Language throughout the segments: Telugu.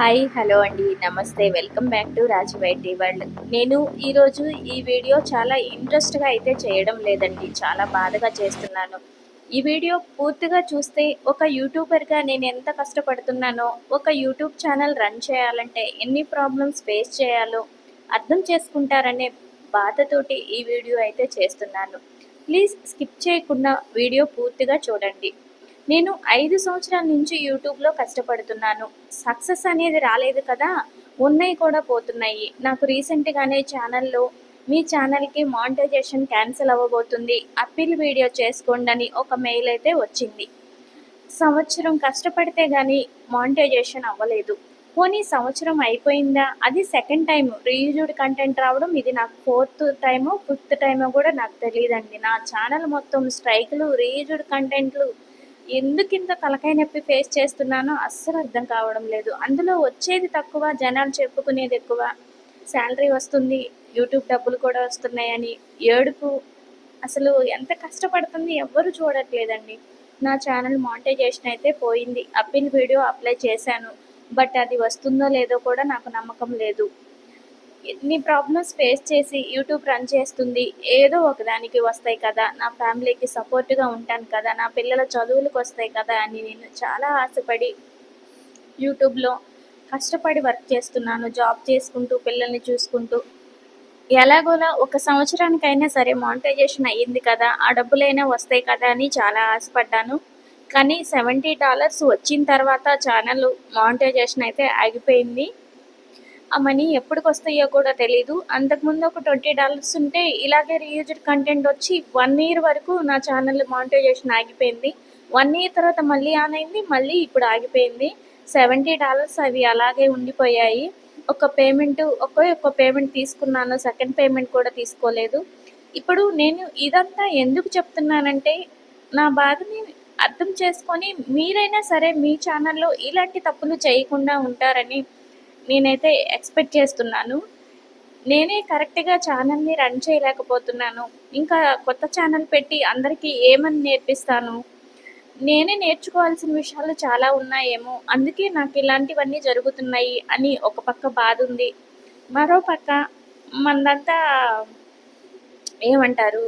హాయ్ హలో అండి. నమస్తే. వెల్కమ్ బ్యాక్ టు రాజువైటీ వరల్డ్ నేను ఈరోజు ఈ వీడియో చాలా ఇంట్రెస్ట్గా అయితే చేయడం లేదండి. చాలా బాధగా చేస్తున్నాను. ఈ వీడియో పూర్తిగా చూస్తే ఒక యూట్యూబర్గా నేను ఎంత కష్టపడుతున్నానో ఒక యూట్యూబ్ ఛానల్ రన్ చేయాలంటే ఎన్ని ప్రాబ్లమ్స్ ఫేస్ చేయాలో అర్థం చేసుకుంటారనే బాధతోటి ఈ వీడియో అయితే చేస్తున్నాను. ప్లీజ్ స్కిప్ చేయకుండా వీడియో పూర్తిగా చూడండి. నేను ఐదు సంవత్సరాల నుంచి యూట్యూబ్లో కష్టపడుతున్నాను. సక్సెస్ అనేది రాలేదు కదా? ఉన్నాయి కూడా పోతున్నాయి. నాకు రీసెంట్గానే ఛానల్లో మీ ఛానల్కి మానిటైజేషన్ క్యాన్సిల్ అవ్వబోతుంది. అప్పీల్ వీడియో చేసుకోండి అని ఒక మెయిల్ అయితే వచ్చింది. సంవత్సరం కష్టపడితే కానీ మానిటైజేషన్ అవ్వలేదు. పోనీ సంవత్సరం అయిపోయిందా? అది సెకండ్ టైం రీయూజ్డ్ కంటెంట్ రావడం ఇది నాకు ఫోర్త్ టైమో ఫిఫ్త్ టైమో కూడా నాకు తెలియదండి. నా ఛానల్ మొత్తం స్ట్రైక్లు రీయూజ్డ్ కంటెంట్లు ఎందుకు ఇంత తలకాయ నొప్పి ఫేస్ చేస్తున్నానో అస్సలు అర్థం కావడం లేదు. అందులో వచ్చేది తక్కువ జనాలు చెప్పుకునేది ఎక్కువ. శాలరీ వస్తుంది యూట్యూబ్ డబ్బులు కూడా వస్తున్నాయని ఏడుపు. అసలు ఎంత కష్టపడుతుంది ఎవ్వరు చూడట్లేదండి. నా ఛానల్ మానిటైజేషన్ అయితే పోయింది. అప్పీల్ వీడియో అప్లై చేశాను. బట్ అది వస్తుందో లేదో కూడా నాకు నమ్మకం లేదు. ఎన్ని ప్రాబ్లమ్స్ ఫేస్ చేసి యూట్యూబ్ రన్ చేస్తుంది. ఏదో ఒకదానికి వస్తాయి కదా. నా ఫ్యామిలీకి సపోర్ట్గా ఉంటాను కదా. నా పిల్లల చదువులకు వస్తాయి కదా అని నేను చాలా ఆశపడి యూట్యూబ్లో కష్టపడి వర్క్ చేస్తున్నాను. జాబ్ చేసుకుంటూ పిల్లల్ని చూసుకుంటూ. ఎలాగోలా ఒక సంవత్సరానికైనా సరే మానిటైజేషన్ అయ్యింది కదా. ఆ డబ్బులైనా వస్తాయి కదా అని చాలా ఆశపడ్డాను. కానీ సెవెంటీ డాలర్స్ వచ్చిన తర్వాత ఛానల్ మానిటైజేషన్ అయితే ఆగిపోయింది. ఆ మనీ ఎప్పటికి వస్తాయో కూడా తెలియదు అంతకుముందు ఒక ట్వంటీ డాలర్స్ ఉంటే ఇలాగే రీయూజ్డ్ కంటెంట్ వచ్చి వన్ ఇయర్ వరకు నా ఛానల్ మానిటైజేషన్ ఆగిపోయింది. వన్ ఇయర్ తర్వాత మళ్ళీ ఆన్ అయింది మళ్ళీ ఇప్పుడు ఆగిపోయింది. సెవెంటీ డాలర్స్ అవి అలాగే ఉండిపోయాయి. ఒక పేమెంట్ ఒకే ఒక పేమెంట్ తీసుకున్నాను సెకండ్ పేమెంట్ కూడా తీసుకోలేదు. ఇప్పుడు నేను ఇదంతా ఎందుకు చెప్తున్నానంటే నా బాధని అర్థం చేసుకొని మీరైనా సరే మీ ఛానల్లో ఇలాంటి తప్పులు చేయకుండా ఉంటారని నేనైతే ఎక్స్పెక్ట్ చేస్తున్నాను. నేనే కరెక్ట్గా ఛానల్ని రన్ చేయలేకపోతున్నాను. ఇంకా కొత్త ఛానల్ పెట్టి అందరికీ ఏమని నేర్పిస్తాను? నేనే నేర్చుకోవాల్సిన విషయాలు చాలా ఉన్నాయేమో. అందుకే నాకు ఇలాంటివన్నీ జరుగుతున్నాయి అని ఒక పక్క బాధ ఉంది. మరో పక్క మందంతా ఏమంటారు?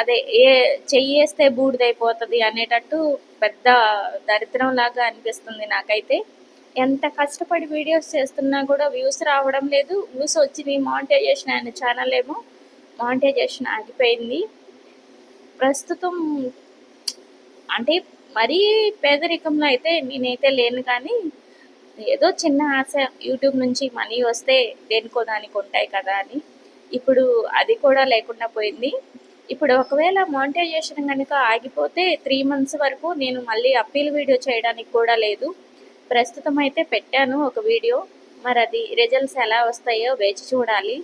అదే ఏ చెయ్యేస్తే బూడిదైపోతుంది అనేటట్టు పెద్ద దరిద్రం లాగా అనిపిస్తుంది నాకైతే. ఎంత కష్టపడి వీడియోస్ చేస్తున్నా కూడా వ్యూస్ రావడం లేదు. వ్యూస్ వచ్చింది మానిటైజేషన్ ఆయన ఛానల్ ఏమో మానిటైజేషన్ ఆగిపోయింది. ప్రస్తుతం అంటే మరీ పేదరికంలో అయితే నేనైతే లేను కానీ ఏదో చిన్న ఆశ యూట్యూబ్ నుంచి మనీ వస్తే దేనికో దానికి ఉంటాయి కదా అని. ఇప్పుడు అది కూడా లేకుండా పోయింది. ఇప్పుడు ఒకవేళ మానిటైజేషన్ కనుక ఆగిపోతే త్రీ మంత్స్ వరకు నేను మళ్ళీ అప్పీల్ వీడియో చేయడానికి కూడా లేదు. ప్రస్తుతం అయితే పెట్టాను ఒక వీడియో. మరి అది రిజల్ట్స్ ఎలా వస్తాయో వేచి చూడాలి.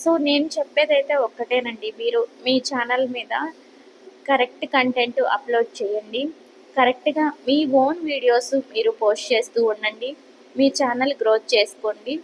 సో నేను చెప్పేదైతే ఒక్కటేనండి. మీరు మీ ఛానల్ మీద కరెక్ట్ కంటెంట్ అప్లోడ్ చేయండి. కరెక్ట్గా మీ ఓన్ వీడియోస్ మీరు పోస్ట్ చేస్తూ ఉండండి. మీ ఛానల్ గ్రోత్ చేసుకోండి.